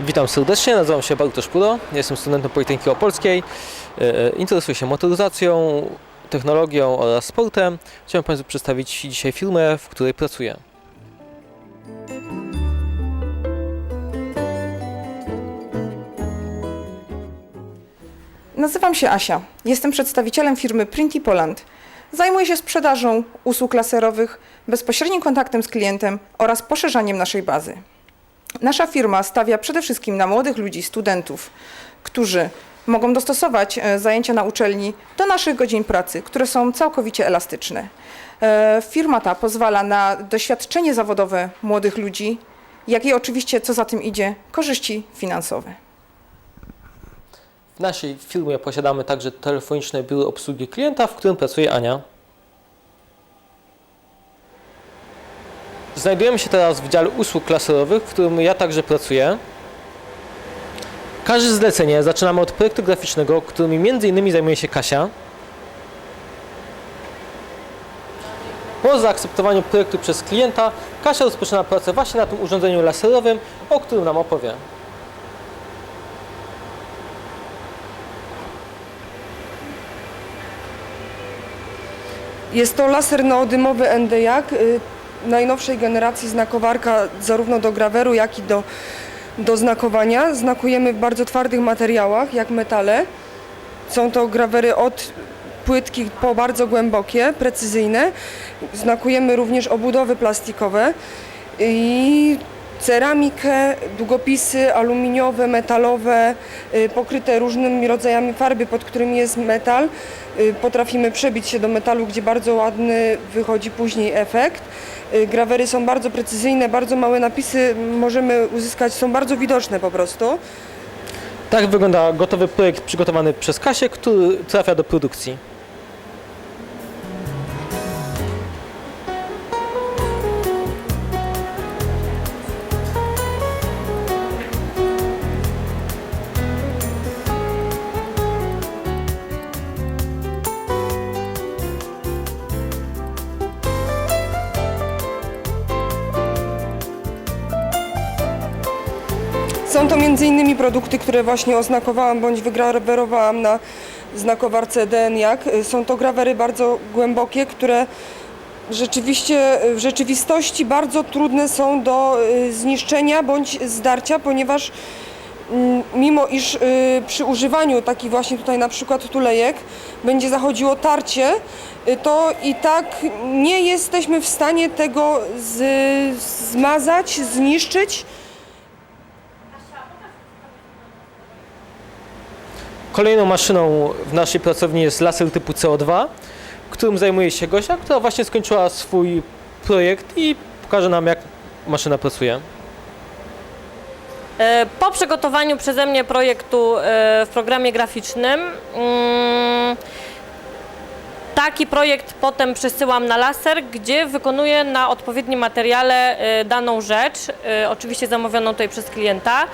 Witam serdecznie, nazywam się Bartosz Pudo, jestem studentem Politechniki Opolskiej, E, interesuję się motoryzacją, technologią oraz sportem. Chciałem Państwu przedstawić dzisiaj firmę, w której pracuję. Nazywam się Asia. Jestem przedstawicielem firmy Printy Poland. Zajmuję się sprzedażą usług laserowych, bezpośrednim kontaktem z klientem oraz poszerzaniem naszej bazy. Nasza firma stawia przede wszystkim na młodych ludzi, studentów, którzy mogą dostosować e, zajęcia na uczelni do naszych godzin pracy, które są całkowicie elastyczne. E, Firma ta pozwala na doświadczenie zawodowe młodych ludzi, jak i oczywiście, co za tym idzie, korzyści finansowe. W naszej firmie posiadamy także telefoniczne biuro obsługi klienta, w którym pracuje Ania. Znajdujemy się teraz w dziale usług laserowych, w którym ja także pracuję. Każde zlecenie zaczynamy od projektu graficznego, którym m.in. zajmuje się Kasia. Po zaakceptowaniu projektu przez klienta, Kasia rozpoczyna pracę właśnie na tym urządzeniu laserowym, o którym nam opowie. Jest to laser neodymowy NDJAK, y, najnowszej generacji znakowarka zarówno do graweru, jak i do, do znakowania. Znakujemy w bardzo twardych materiałach, jak metale. Są to grawery od płytkich po bardzo głębokie, precyzyjne. Znakujemy również obudowy plastikowe i ceramikę, długopisy aluminiowe, metalowe, y, pokryte różnymi rodzajami farby, pod którymi jest metal. Y, Potrafimy przebić się do metalu, gdzie bardzo ładny wychodzi później efekt. Y, Grawery są bardzo precyzyjne, bardzo małe napisy możemy uzyskać, są bardzo widoczne po prostu. Tak wygląda gotowy projekt przygotowany przez Kasię, który trafia do produkcji. Są to m.in. produkty, które właśnie oznakowałam bądź wygrawerowałam na znakowarce DNIAK. Są to grawery bardzo głębokie, które rzeczywiście w rzeczywistości bardzo trudne są do y, zniszczenia bądź zdarcia, ponieważ mm, mimo iż y, przy używaniu takich właśnie tutaj na przykład tulejek będzie zachodziło tarcie, y, to i tak nie jesteśmy w stanie tego zmazać, zniszczyć. Kolejną maszyną w naszej pracowni jest laser typu CO2, którym zajmuje się Gosia, która właśnie skończyła swój projekt i pokaże nam, jak maszyna pracuje. E, Po przygotowaniu przeze mnie projektu e, w programie graficznym, mm, taki projekt potem przesyłam na laser, gdzie wykonuję na odpowiednim materiale e, daną rzecz, oczywiście zamówioną tutaj przez klienta.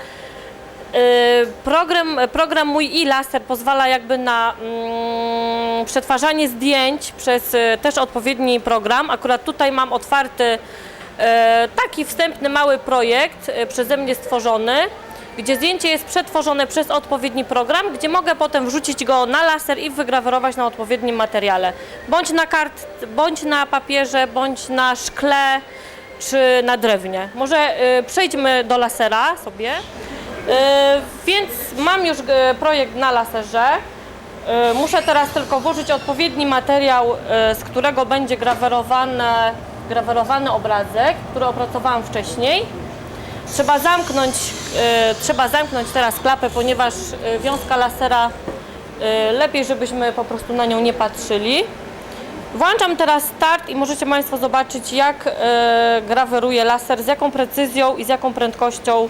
E, Program, program mój i laser pozwala jakby na mm, przetwarzanie zdjęć przez e, też odpowiedni program. Akurat tutaj mam otwarty e, taki wstępny mały projekt e, przeze mnie stworzony, gdzie zdjęcie jest przetworzone przez odpowiedni program, gdzie mogę potem wrzucić go na laser i wygrawerować na odpowiednim materiale. Bądź na kart, bądź na papierze, bądź na szkle, czy na drewnie. Może e, przejdźmy do lasera sobie. E, Więc mam już e, projekt na laserze. E, Muszę teraz tylko włożyć odpowiedni materiał, z którego będzie grawerowany, grawerowany obrazek, który opracowałam wcześniej. Trzeba zamknąć, trzeba zamknąć teraz klapę, ponieważ wiązka lasera lepiej, żebyśmy po prostu na nią nie patrzyli. Włączam teraz start i możecie Państwo zobaczyć, jak graweruje laser, z jaką precyzją i z jaką prędkością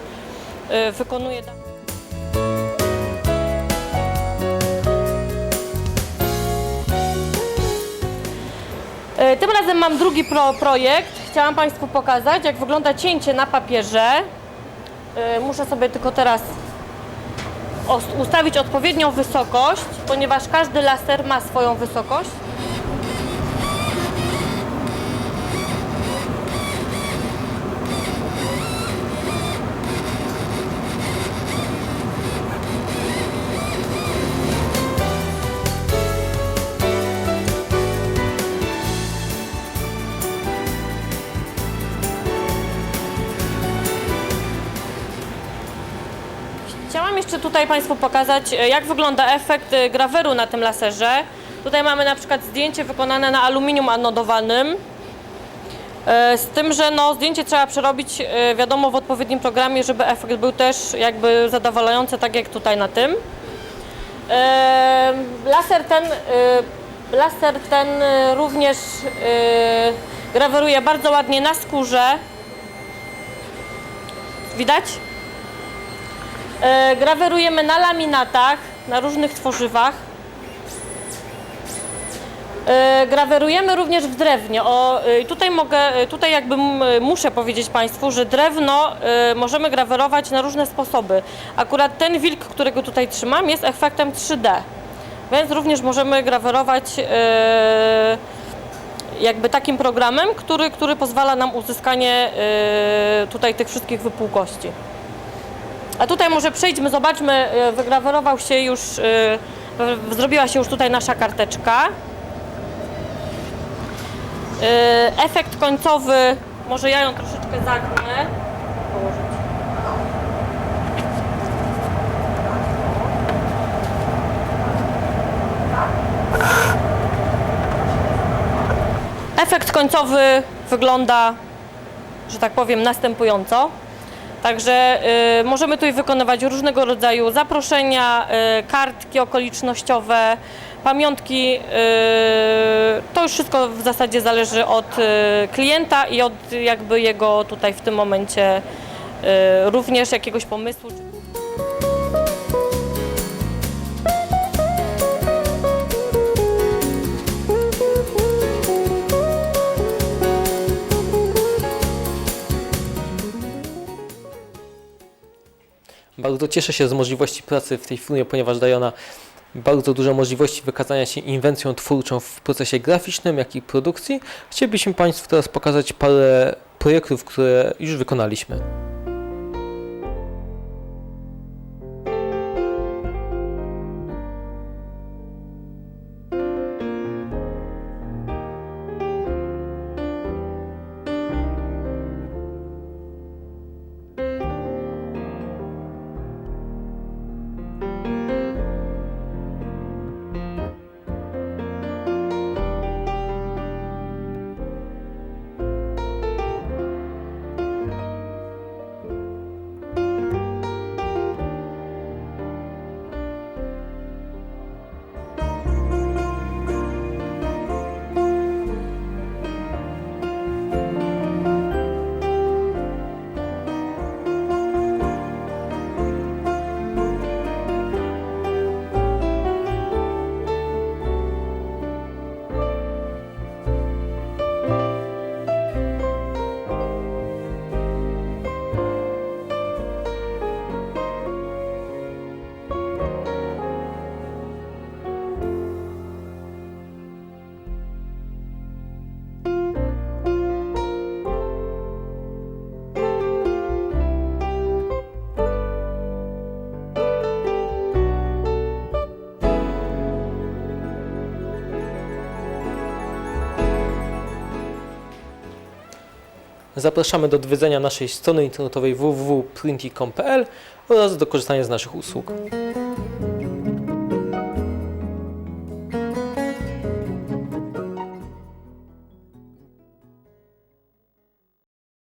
wykonuje dane. E, Tym razem mam drugi pro projekt. Chciałam Państwu pokazać, jak wygląda cięcie na papierze. E, Muszę sobie tylko teraz ustawić odpowiednią wysokość, ponieważ każdy laser ma swoją wysokość. Jeszcze tutaj Państwu pokazać, e, jak wygląda efekt e, graweru na tym laserze. Tutaj mamy na przykład zdjęcie wykonane na aluminium anodowanym. E, Z tym, że no, zdjęcie trzeba przerobić, wiadomo, w odpowiednim programie, żeby efekt był też jakby zadowalający, tak jak tutaj na tym. Laser ten, laser ten również graweruje bardzo ładnie na skórze. Widać? E, Grawerujemy na laminatach, na różnych tworzywach. E, Grawerujemy również w drewnie. O, e, tutaj mogę, tutaj jakby muszę powiedzieć Państwu, że drewno możemy grawerować na różne sposoby. Akurat ten wilk, którego tutaj trzymam, jest efektem 3D, więc również możemy grawerować jakby takim programem, który, który pozwala nam uzyskanie tutaj tych wszystkich wypółkości. A tutaj może przejdźmy, zobaczmy, e, wygrawerował się już, e, zrobiła się już tutaj nasza karteczka. E, Efekt końcowy, może ja ją troszeczkę zagnę. Efekt końcowy wygląda, że tak powiem, następująco. Także y, możemy tutaj wykonywać różnego rodzaju zaproszenia, y, kartki okolicznościowe, pamiątki. Y, to już wszystko w zasadzie zależy od y, klienta i od jakby jego tutaj w tym momencie y, również jakiegoś pomysłu. Bardzo cieszę się z możliwości pracy w tej firmie, ponieważ daje ona bardzo duże możliwości wykazania się inwencją twórczą w procesie graficznym, jak i produkcji. Chcielibyśmy Państwu teraz pokazać parę projektów, które już wykonaliśmy. Zapraszamy do odwiedzenia naszej strony internetowej www.printy.com.pl oraz do korzystania z naszych usług.